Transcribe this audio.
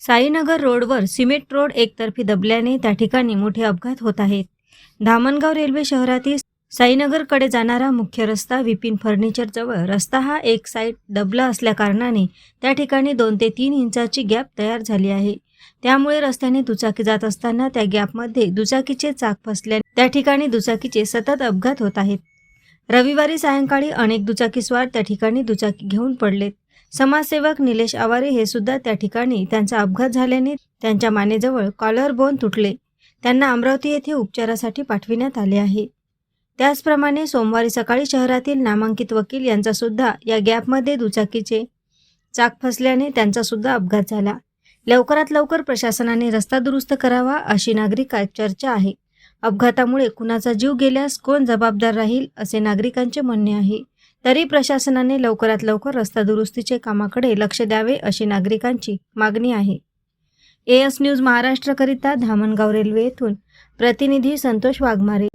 साईनगर रोडवर cement road एकतर्फी दबल्याने त्या ठिकाणी मोठे अपघात होत आहेत. धामणगाव रेल्वे शहरातील साईनगरकडे जाणारा मुख्य रस्ता विपिन फर्निचरजवळ रस्ता हा एक साईड दबला असल्याकारणाने त्या ठिकाणी दोन ते तीन इंचाची गॅप तयार झाली आहे. त्यामुळे रस्त्याने दुचाकी जात असताना त्या गॅपमध्ये दुचाकीचे चाक फसल्याने त्या ठिकाणी दुचाकीचे सतत अपघात होत आहेत. रविवारी सायंकाळी अनेक दुचाकीस्वार त्या ठिकाणी दुचाकी घेऊन पडलेत. समाजसेवक निलेश आवारे हे सुद्धा त्या ठिकाणी त्यांचा अपघात झाल्याने त्यांच्या मानेजवळ कॉलर बोन तुटले. त्यांना अमरावती येथे उपचारासाठी पाठविण्यात आले आहे. त्याचप्रमाणे सोमवारी सकाळी शहरातील नामांकित वकील यांचा सुद्धा या गॅपमध्ये दुचाकीचे चाक फसल्याने त्यांचा सुद्धा अपघात झाला. लवकरात लवकर प्रशासनाने रस्ता दुरुस्त करावा अशी नागरिकात चर्चा आहे. अपघातामुळे कुणाचा जीव गेल्यास कोण जबाबदार राहील असे नागरिकांचे म्हणणे आहे. तरी प्रशासनाने लवकरात लवकर रस्ता दुरुस्तीचे कामाकडे लक्ष द्यावे अशी नागरिकांची मागणी आहे. एएस न्यूज महाराष्ट्रकरिता धामणगाव रेल्वे येथून प्रतिनिधी संतोष वाघमारे.